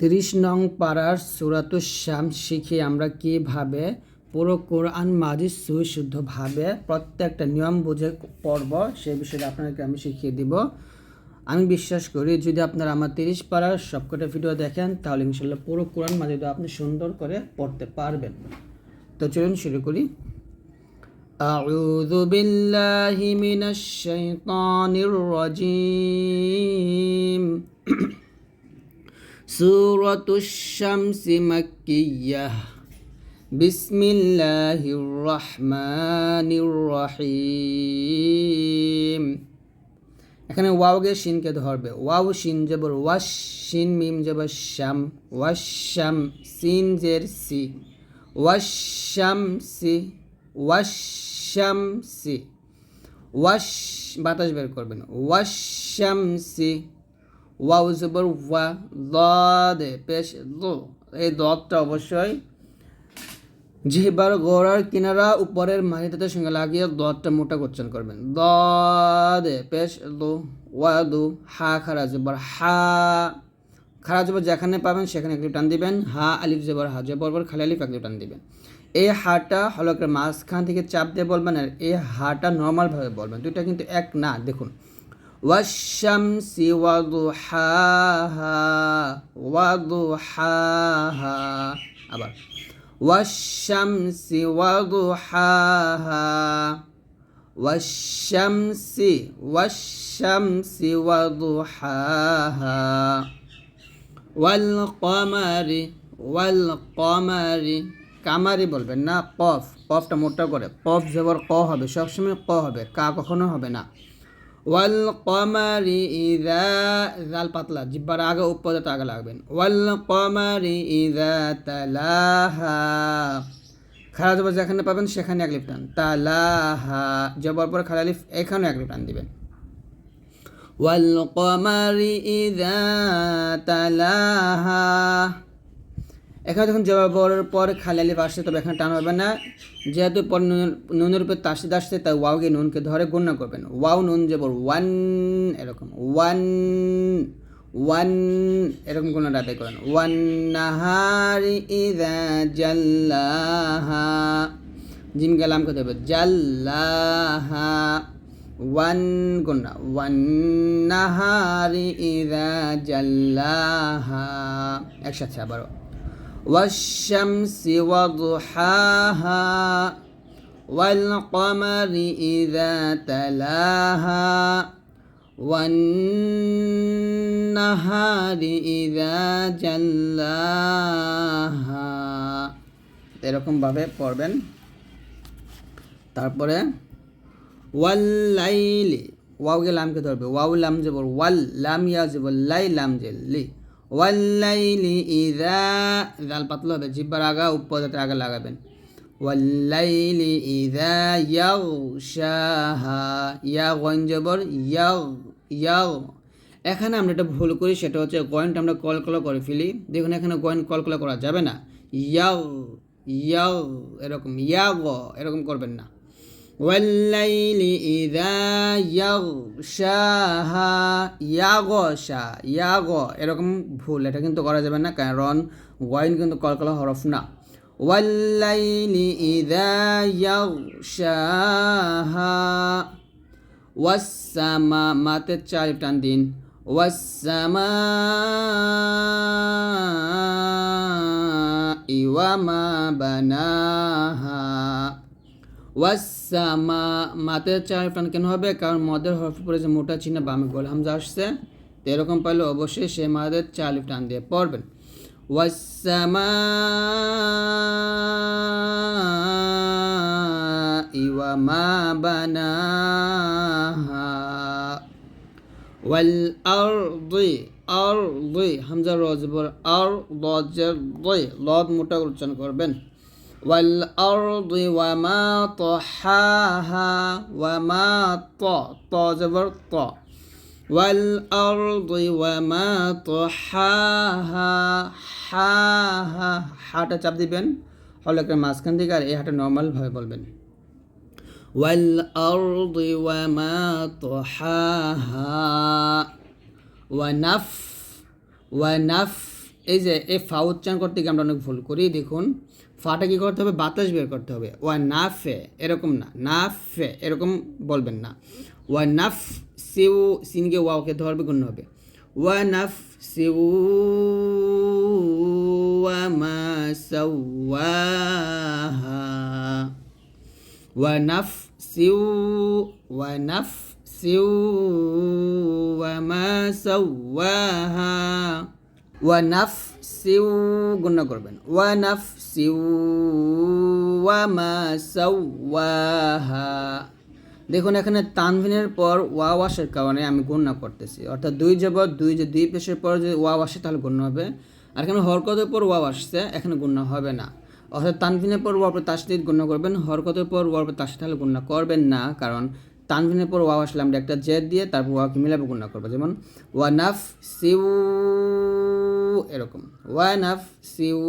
তিরিশ নং পাড়ার সুরাতুস শাম শিখে আমরা কিভাবে পুরো কোরআন মাজিদ সুশুদ্ধভাবে প্রত্যেকটা নিয়ম বুঝে পড়ব সেই বিষয়ে আপনাকে আমি শিখিয়ে দিব আমি বিশ্বাস করি যদি আপনারা আমার তিরিশ পাড়ার সবকটা ভিডিও দেখেন তাহলে ইনশাল্লাহ পুরো কোরআন মাজিদ আপনি সুন্দর করে পড়তে পারবেন তো চলুন শুরু করি أعوذ بالله من الشيطان الرجيم সুরতুশামসি মাক্কিয়াহ বিসমিল্লাহির রহমানির রহিম এখানে ওয়াও ওয়াওগে শিনকে ধরবে। ওয়াও শিন জবর ওয়াশ শিন মিম যাব শ্যাম ওয়াশ্যাম সিন জের সি। ওয়াশ্যাম সি। ওয়াশ্যাম সি। ওয়াশ বাতাস বের করবেন। ওয়াশ্যাম সি। ওয়াও জবর ওয়া দে পেশ দো এই দতটা অবশ্যই জিহবার গোড়ার কিনারা উপরের মাহিতাতে সঙ্গে লাগিয়ে দতটা মোটা উচ্চারণ করবেন। দে পেশ দো ওয়া দু হা খারা জবর হা খারা জবর যেখানে পাবেন সেখানে একটু টান দিবেন। হা আলিফ জবর হা জবর পর খালি আলিফ একটু টান দিবেন। এই হাটা হলকের মাঝখান থেকে চাপ দিয়ে বলবেন আর এই হাটা নর্মালভাবে বলবেন। দুইটা কিন্তু এক না, দেখুন। والشمس وضحاها وضحاها আবার والشمس وضحاها والشمس والشمس وضحاها والقمر والقمر কামারি বলবেন না কফ কফটা মোটা করে কফ জবর ক হবে সবসময় ক হবে কা কখনো হবে না ওয়াল কমারি ইদা, জাল পাতলা, জিব্বার আগে উপরে আগে লাগবেন। ওয়াল কমারি ইদা তালাহা। খারা জবর যেখানে পাবেন সেখানে এক টান। তালাহা, জবর পর খারা লিফ এখানে এক টান দিবেন। ওয়াল কমারি ইদা তালাহা। এখানে যখন জবরের পর খালি আলিফ আসছে তবে এখানে টান হবে না। যেহেতু পর নুন, নুনের উপর তাসিদ আসছে তাই ওয়াওকে নুনকে ধরে গণ্য করবেন। ওয়াও নুন জবর ওয়ান, এরকম, ওয়ান ওয়ান, এরকম কোনো আদায় করেন। ওয়ান নাহারি ইদা জাল্লাহা। জিম গেলাম কে দেবে জাল্লাহা। ওয়ান গুন্না ওয়ান নাহারি ইদা জাল্লাহা। একসাথে আবারও। والشمس وضحاها والقمر إذا تلاها والنهار إذا جلاها এরকমভাবে পড়বেন তারপরে ওয়াল্লাইলি ওয়াউকে লামকে ধরবে ওয়াউ লাম জবর ওয়াল লাম ইয়া জবর লাই লাম জেল্লি ওয়াল্লাইলি ইদা, জাল পাতলা হবে, জিব্বার আগা উপজাতে আগা লাগাবেন। ওয়াল্লাইলি ইদা ইয়াও শাহা ইয়া গন জবর ইয়াও ইয়াও এখানে আমরা একটা ভুল করি, সেটা হচ্ছে গয়েনটা আমরা কলকলা করে, ফেলি। দেখুন, এখানে গয়েন কলকলা করা যাবে না। ইয়াও ইয়াও এরকম, ইয়াগ, এরকম করবেন না। والليل إذا يغشاها ইয়াগশা ইয়াগ এরকম ভুল এটা কিন্তু করা যাবে না কারণ ওয়াইন কিন্তু কলকলা হরফ না والليل إذا يغشاها والسماء মাতে চার টান দিন والسماء وما بناها ওয়াসামা মাতে চার টান কেন হবে? কারণ মদের হরফ যে মোটা চিহ্ন বামে গোল হামজা আসছে, তো এরকম পাইলে অবশ্যই সে মাদের চার টান দিয়ে পড়বেন। ওয়াসামা ইওয়া মা বানাহা ওয়াল আরদি আরদি হামজা রজবর আর লজের দই লদ মোটা উচ্চারণ করবেন। والأرض وما طحاها وما ط ط زبر ط والأرض وما طحاها حاها হাটা চাপ দিবেন হলকের মাঝখান দিকে আর এই হাটা নর্মালভাবে বলবেন والأرض وما طحاها ونف ونف এই যে এ ফা উচ্চারণ করতে গিয়ে আমরা অনেক ভুল করি, দেখুন। ফাটা কী করতে হবে? বাতাস বের করতে হবে। ওয়া না ফে এরকম না। না ফে এরকম বলবেন না। ওয়াই নাফ সিউ, সিনকে ওয়াওকে ধরবে গণ্য হবে। ওয়া নাফ সিউ মা সাওয়াহা। ওয়া নাফ সিউ ওয়াই নাফ সিউ মা সাওয়াহা। ওয়ানাফ সিউ গুণ করবেন ওয়ানাফ সিউ দেখুন, এখানে তানভিনের পর ওয়া ওয়াশের কারণে আমি গণ্য করতেছি। অর্থাৎ দুই জবর দুই যে দুই পেশের পর যদি ওয়া ওয়াসে তাহলে গণ্য হবে। আর এখানে হরকতের পর ওয়া আসছে, এখানে গণ্য হবে না। অর্থাৎ তানভিনের পর ওয়ার পর তাসদিদ গণ্য করবেন, হরকতের পর ওয়ার পর তাহলে গণ্য করবেন না, কারণ তানভিনের পর ওয়াও আসলে আমরা একটা জেদ দিয়ে তারপর ওয়াকে মিলাবে গণ্য করব। যেমন ওয়া নাফ সিউ, এরকম। ওয়া নাফ সিউ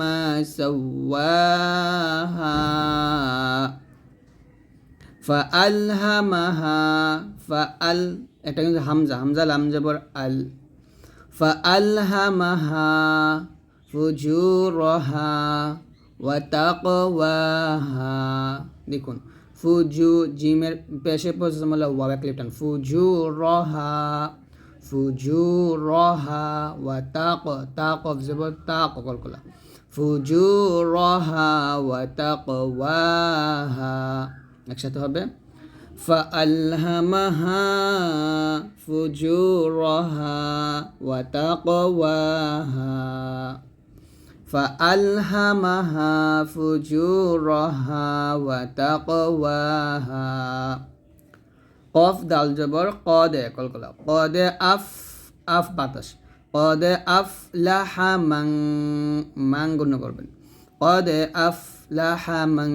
মা সাওয়াহা, ফাআলহামাহা, ফাআল এটা কিন্তু হামজা হামজা লাম জবর আল। ফুজুরহা ওয়া তাকওয়াহা। দেখুন ফুজু জিমের পেশে পজিশন হলো ওয়া এক লিপটান ফুজুরহা ফুজুরহা ওয়া তাক তাক অফ জবর তাক কল কলা ফুজুরহা ওয়া তাকওয়াহা একসাথে হবে فألهمها فجورها وتقواها فألهمها فجورها وتقواها قف دال جبر قاد كل قاد أف أف باتش قد أفلح من من قلنا قربن قد أفلح من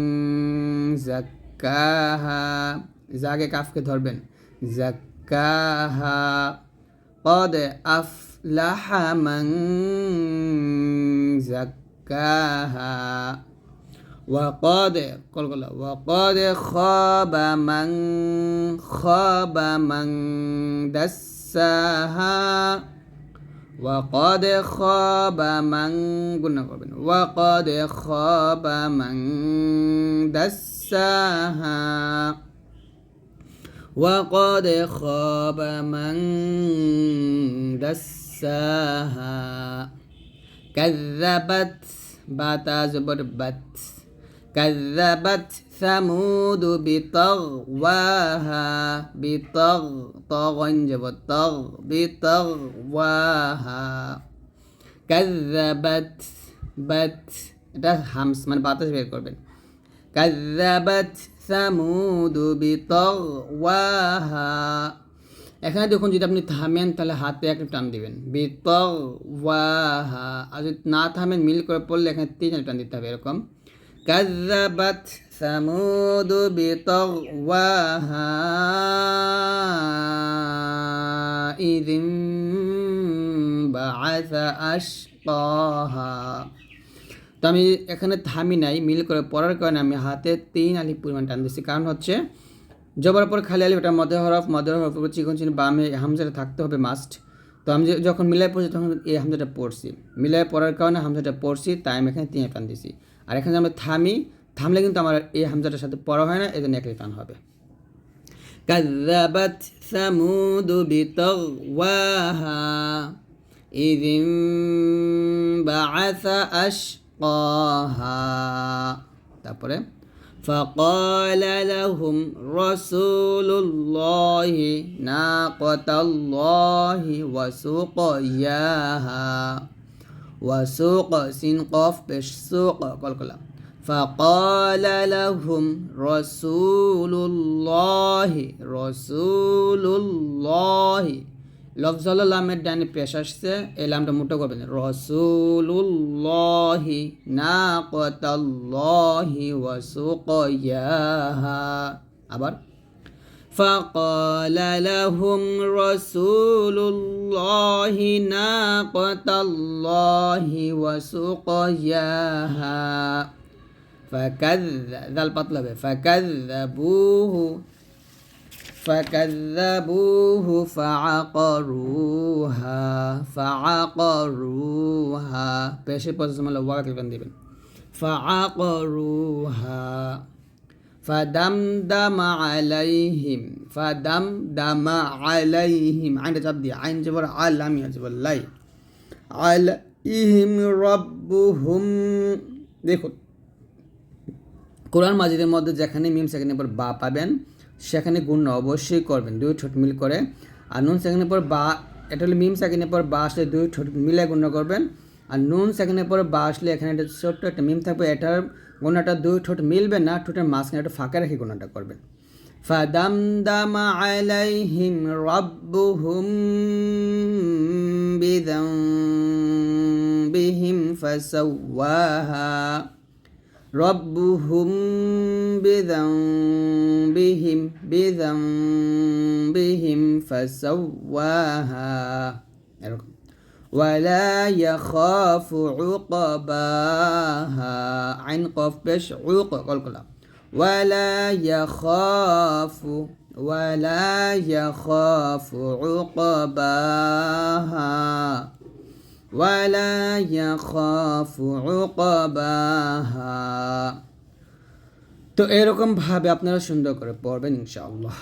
زكاها زاكي كاف كتربن زكاها قد أفلح من زكاها. وقد قل قل. وقد خاب من خاب من دساها. وقد خاب من قلنا نعم قبل وقد خاب من دساها. وقد خاب من دساها. كذبت باتا زبر بت كذبت ثمود بطغواها بطغ طغن جب طغ بطغواها كذبت بت এটা হামস মানে বাতাস বের করবেন কাযাবাত সামুদু বিতগওয়াহা এখানে দেখুন যদি আপনি থামেন, তাহলে হাতে একটা টান দিবেন। বিতগওয়াহা আর যদি না থামেন, মিল করে পড়লে এখানে তিন টান দিতে হবে এরকম। কাযাবাত সামুদু আশকাহা তো আমি এখানে থামি নাই, মিল করে পড়ার কারণে আমি হাতে তিন আলি পরিমাণ টান দিচ্ছি কারণ হচ্ছে জবার পর খালি আলি ওটা মধ্যে হরফ মধ্যে হরফ উপর চিকন চিনি বামে হামজাটা থাকতে হবে মাস্ট তো আমি যখন মিলাই পড়ছি তখন এই হামজাটা পড়ছি মিলাই পড়ার কারণে হামজাটা পড়ছি তাই আমি এখানে তিন টান দিছি আর এখানে আমরা থামি থামলে কিন্তু আমার এই হামজাটার সাথে পড়া হয় না এই জন্য একই টান হবে كذبت ثمود بطغواها إذ انبعث أشقاها তারপরে فقال لهم رسول الله ناقة الله وسقياها وسوق سين قاف بش سوق قال كلام. فقال لهم رسول الله رسول الله লফজল লামের ডানে পেশ আসছে এই লামটা মোটো করবেন রসুল্লাহি না কতাল্লাহি ওয়াসুকয়াহা আবার فقال لهم رسول الله ناقة الله وسقياها فكذب ذا البطلب فكذبوه فكذبوه فعقروها فعقروها পেশে পজিশন ওয়াকা ক্লিক দিবেন فعقروها فدمدم عليهم فدمدم عليهم عين جاب دي عين جبر علم يجبر লাই عليهم ربهم দেখুন কোরআন মাজিদের মধ্যে যেখানে মিম সেখানে পর বা পাবেন সেখানে গুণ অবশ্যই করবেন দুই ঠোঁট মিল করে আর নুন সেখানে পর বা এটা হলো মিম সেখানে পর বা আসলে দুই ঠোঁট মিলে গুণ করবেন আর নুন সেখানে পর বা আসলে এখানে একটা ছোট্ট একটা মিম থাকবে এটার গুণাটা দুই ঠোঁট মিলবে না ঠোঁটের মাঝখানে একটা ফাঁকা রেখে গুণাটা করবেন فدمدم عليهم ربهم بذنبهم فسواها ربهم بذنبهم بذنبهم فسواها. ولا يخاف عقباها عن قف بش عقب ولا يخاف ولا يخاف عقباها. ولا يخاف عقباها তো এরকম ভাবে আপনারা সুন্দর করে পড়বেন ইনশাআল্লাহ